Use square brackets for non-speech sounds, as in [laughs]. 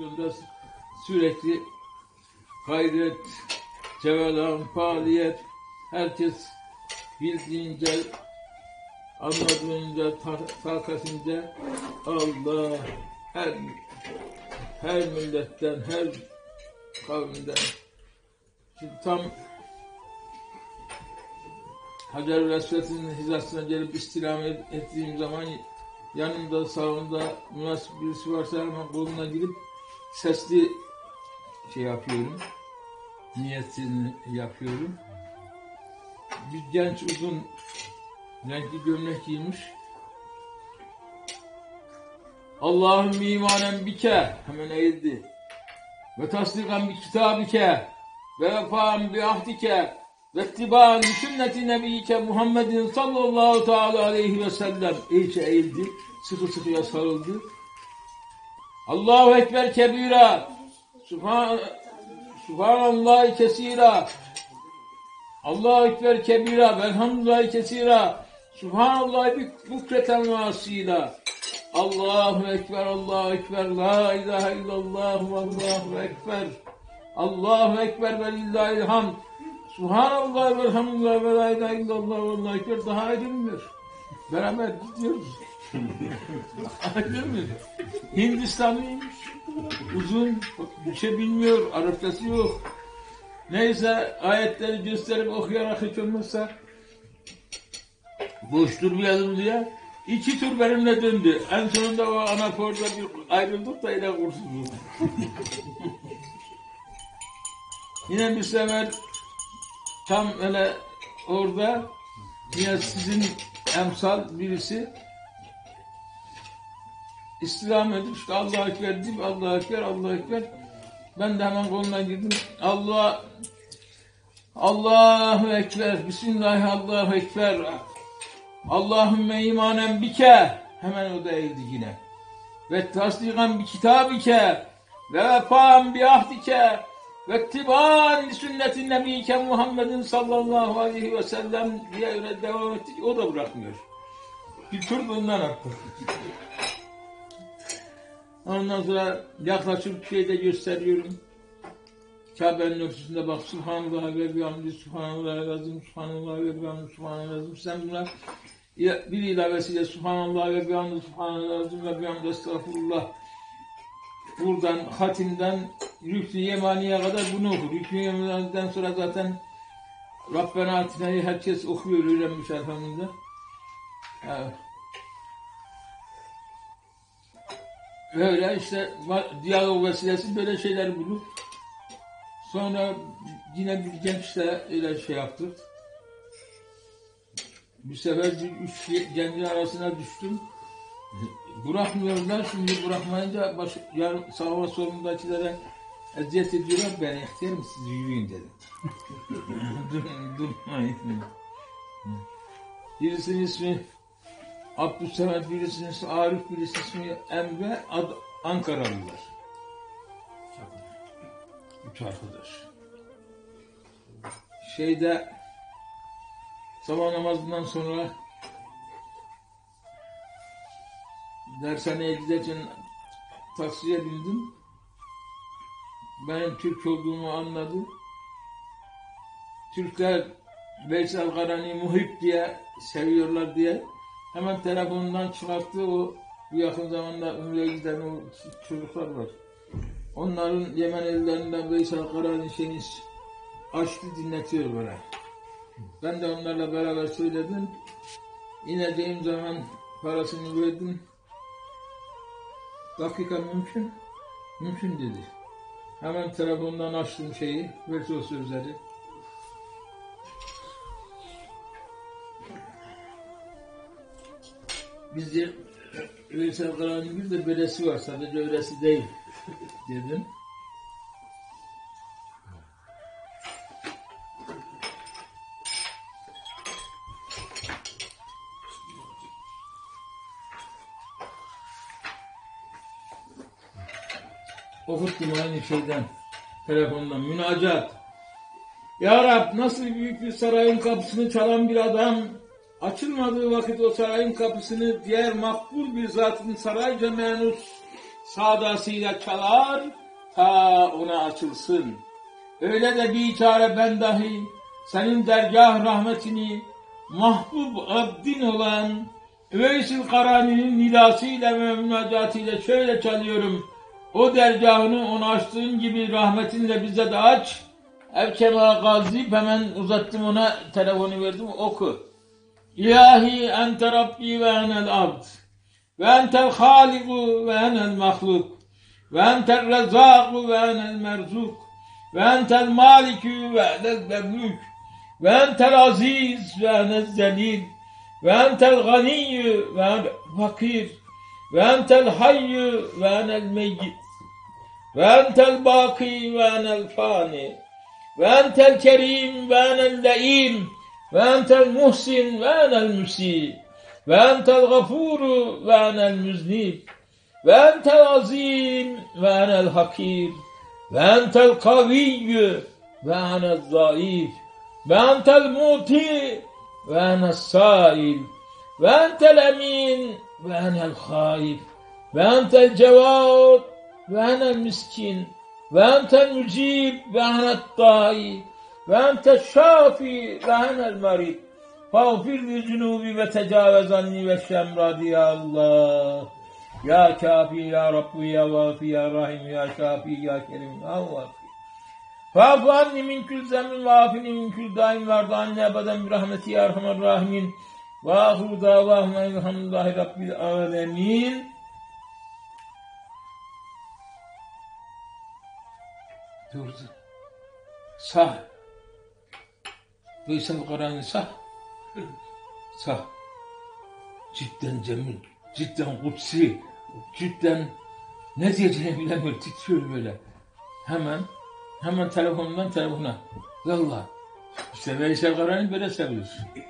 Bunda sürekli gayret, cevelan, faaliyet, herkes bildiğince, anladığınca, ta- takatınca Allah her her milletten, her kavminden Şimdi tam Hacer-ül Esved'in hizasına gelip istirham et- ettiğim zaman yanımda sağımda münasip birisi varsa hemen koluna girip sesli şey yapıyorum. Niyetini yapıyorum. Bir genç uzun renkli gömlek giymiş. Allah'ım imanen bike hemen eğildi. Ve tasdikan bi kitabike ve vefan bi ahdike ve ittiban bi sünneti nebiyike Muhammedin sallallahu teala aleyhi ve sellem iyice eğildi. Sıkı sıkıya sarıldı. Allahu Ekber kebira. Subhan Subhanallah kesira. Allahu Ekber kebira. Velhamdülillahi kesira. Subhanallah bukreten ve asila. Allahu Ekber, Allahu Ekber, La ilahe illallah Allahu Ekber. Allahu Ekber ve lillahil hamd. Subhanallah ve elhamdülillah ve la ilahe illallah Allahu Ekber daha aydınmıyor. Beraber gidiyoruz. Aydınmıyor. Hindistanlıymış. Uzun, bir şey bilmiyor, Arapçası yok. Neyse ayetleri gösterip okuyarak hiç olmazsa boş durmayalım diye iki tur benimle döndü. En sonunda o anaforda bir ayrıldık da yine kurtulduk. [laughs] yine bir sefer tam öyle orada yine sizin emsal birisi İslam edip işte Allah'a Ekber deyip Allah'a Ekber, Allah'a Ekber. Ben de hemen koluna girdim. Allah Allahu Ekber. Bismillah Allahu Ekber. Allahümme imanen bike. Hemen o da eğildi yine. Ve tasdikan bi kitabike. Ve vefan bi ahdike. Ve li sünnetin nebiyike Muhammedin sallallahu aleyhi ve sellem diye öyle devam ettik. O da bırakmıyor. Bir tur bundan attık. Ondan sonra yaklaşıp şeyde gösteriyorum. Kabe'nin örtüsünde bak Subhanallah ve bihamdi Subhanallah ve azim Subhanallah ve bihamdi Subhanallah ve azim. Sen buna bir ilavesiyle Subhanallah ve bihamdi Subhanallah ve azim ve bihamdi estağfurullah. Buradan hatimden Rükn-i Yemani'ye kadar bunu oku. Rükn-i Yemani'den sonra zaten Rabbena Atina'yı herkes okuyor öğrenmiş elhamdülillah. Evet. Öyle işte diyalog vesilesi böyle şeyler bulup sonra yine bir gençle öyle şey yaptık. Bir sefer bir üç gencin arasına düştüm. Bırakmıyorlar şimdi bırakmayınca baş, yarın sağ solundakilere eziyet ediyorlar. Ben ihtiyarım siz yürüyün dedim. [laughs] Dur, durmayın. Birisinin ismi Abdülsemet birisinin ismi Arif birisinin ismi Emre Ad Ankaralılar. Üç arkadaş. Şeyde sabah namazından sonra dershaneye giderken taksiye bindim. Benim Türk olduğumu anladı. Türkler Veysel Karani muhip diye seviyorlar diye hemen telefonundan çıkarttı o yakın zamanda Ümre'ye giden o çocuklar var. Onların Yemen ellerinden Veysel Karani şeyini açtı dinletiyor bana. Ben de onlarla beraber söyledim. İneceğim zaman parasını verdim. Dakika mümkün. Mümkün dedi. Hemen telefondan açtım şeyi. O sözleri. Bizde Veysel Karani'nin bir de böylesi var. Sadece öylesi değil. [laughs] Dedim. Okuttum aynı şeyden. Telefondan. Münacat. Ya Rab nasıl büyük bir sarayın kapısını çalan bir adam açılmadığı vakit o sarayın kapısını diğer makbul bir zatın sarayca menus sadasıyla çalar ta ona açılsın. Öyle de bir çare ben dahi senin dergah rahmetini mahbub abdin olan Üveysil Karani'nin nidasıyla ve münacatıyla şöyle çalıyorum. O dergahını onu açtığın gibi rahmetinle bize de aç. Evkema gazi hemen uzattım ona telefonu verdim oku. İlahi ente Rabbi ve enel abd. Ve entel haliku ve enel mahluk. Ve entel rezzaku ve enel merzuk. Ve entel malikü ve enel memlük. Ve entel aziz ve enel zelil. Ve entel ganiyyü ve enel fakir. Ve entel hayyü ve enel meyyit. Ve entel baki ve enel fani. Ve entel kerim ve enel leim. Ve entel muhsin ve enel müsi. Ve entel gafuru ve enel müznib. Ve entel azim ve enel hakir. Ve entel kaviyyü ve enel zayıf. Ve entel muti ve enel sail. Ve entel emin ve enel haif. Ve entel cevad ve enel miskin. Ve entel mücib ve enel dahi. Ve ente şafi ve enel marid. Fağfir li cunubi ve tecavüz anni ve şemradi ya Allah. Ya kafi ya Rabbi ya vafi ya rahim ya şafi ya kerim ya vafi. Fa'fu anni min kül zemin ve afini min kül daim vardı anne ebeden bir rahmeti ya erhamer rahimin. Ve ahiru davahum elhamdülillahi rabbil alemin. Durdu. Sağ. Veysel Karani sağ. Sağ. Cidden cemil, cidden kutsi, cidden ne diyeceğini bilemiyor, titriyor böyle. Hemen, hemen telefonundan telefona. Valla. İşte Veysel Karani böyle seviyor. ya.